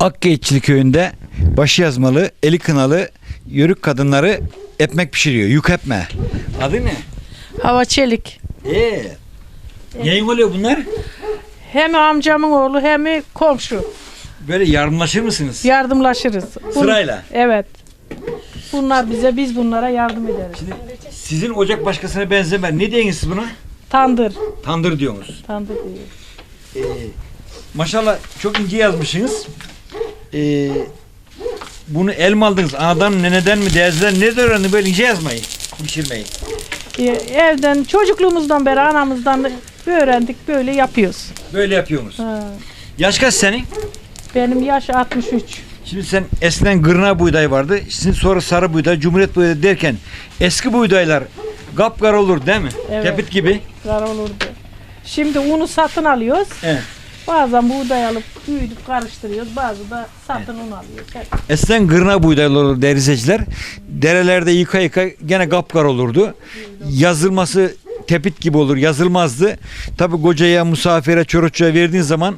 Akgeyçli köyünde başı yazmalı, eli kınalı, yörük kadınları ekmek pişiriyor. Yük etme. Adı ne? Hava Çelik. Ee. Yayın oluyor bunlar? Hem amcamın oğlu hem komşu. Böyle yardımlaşır mısınız? Yardımlaşırız. Bun- Sırayla. Evet. Bunlar bize, biz bunlara yardım ederiz. Şimdi sizin ocak başkasına benzemez. Ne diyorsunuz siz buna? Tandır. Tandır diyorsunuz. Tandır diyor. Ee, maşallah çok ince yazmışsınız. Ee, bunu el mi aldınız? Anadan, neneden mi, teyzeden ne öğrendin böyle ince yazmayı, pişirmeyi? Ee, evden, çocukluğumuzdan beri anamızdan öğrendik, böyle yapıyoruz. Böyle yapıyorsunuz. Ha. Yaş kaç senin? Benim yaş 63. Şimdi sen eskiden gırna buğday vardı. Şimdi sonra sarı buğday, cumhuriyet buğday derken eski buğdaylar kapkara olur değil mi? Evet. Tepit gibi. Zar olurdu. Şimdi unu satın alıyoruz. Evet. Bazen buğday alıp büyüdüp karıştırıyoruz. Bazı da satın un alıyoruz. Hep. Eskiden gırna buğdaylar olur derizeciler. Derelerde yıka yıka gene kapkara olurdu. Yazılması tepit gibi olur. Yazılmazdı. Tabi kocaya, misafire, çorukçuya verdiğin zaman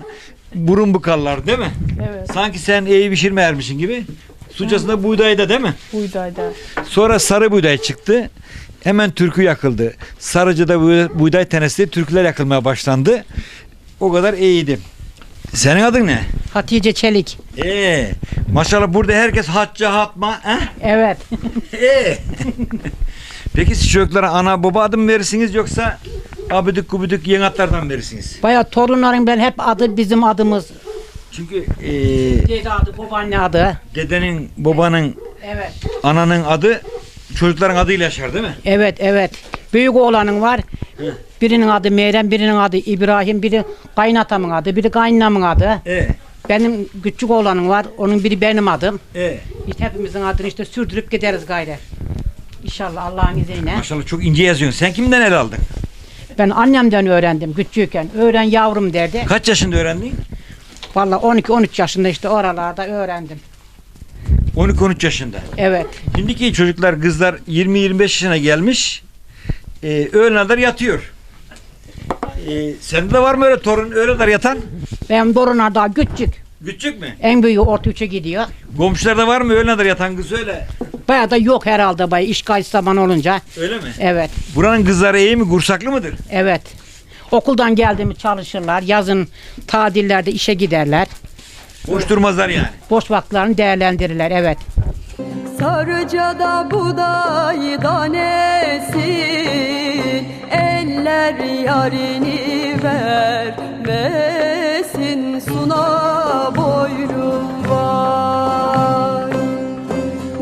burun bıkarlar değil mi? Evet. Sanki sen iyi pişirme ermişsin gibi. Sucasında buğdayda değil mi? Buğdayda. Sonra sarı buğday çıktı. Hemen türkü yakıldı. Sarıcı'da bu- buğday tanesi türküler yakılmaya başlandı. O kadar iyiydi. Senin adın ne? Hatice Çelik. Ee, maşallah burada herkes hacca hatma. He? Evet. Ee. Peki siz çocuklara ana baba adı mı verirsiniz yoksa abidik gubidik yengatlardan mı verirsiniz? Baya torunların ben hep adı bizim adımız. Çünkü ee, Dede adı, babaanne adı. dedenin, babanın, Evet. ananın adı çocukların adıyla yaşar değil mi? Evet, evet. Büyük oğlanın var. Hı. Birinin adı Meyrem, birinin adı İbrahim, biri kaynatamın adı, biri kaynamın adı. Ee, Benim küçük oğlanın var, onun biri benim adım. ee. İşte hepimizin adını işte sürdürüp gideriz gayrı. İnşallah Allah'ın izniyle. Maşallah çok ince yazıyorsun. Sen kimden el aldın? Ben annemden öğrendim küçükken. Öğren yavrum derdi. Kaç yaşında öğrendin? Vallahi 12-13 yaşında işte oralarda öğrendim. 12-13 yaşında. Evet. Şimdiki çocuklar kızlar 20-25 yaşına gelmiş. E, öğlen kadar yatıyor. E, sende de var mı öyle torun öğlen kadar yatan? Benim torunlar daha küçük. Küçük mü? En büyüğü orta üçe gidiyor. Komşularda var mı öğlen kadar yatan kız öyle? Bayağı da yok herhalde bay iş kayıt zaman olunca. Öyle mi? Evet, Buranın kızları iyi mi? Kursaklı mıdır? evet. Okuldan geldi mi çalışırlar. Yazın tatillerde işe giderler. Boş durmazlar yani. Boş vakitlerini değerlendirirler. Evet. Sarıcada buğday tanesi Eller yarini vermesin. Suna boylum var.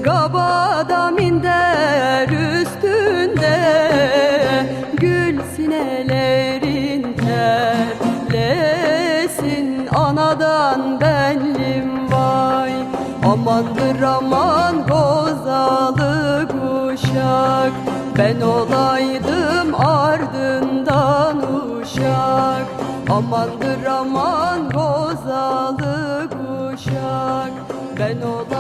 Gabada minder üstünde Gül sinelerin terlesin. Anadan benlim vay Amandır aman gozalı kuşak. Ben olaydım Amandır aman gozalı kuşak. Ben olaydım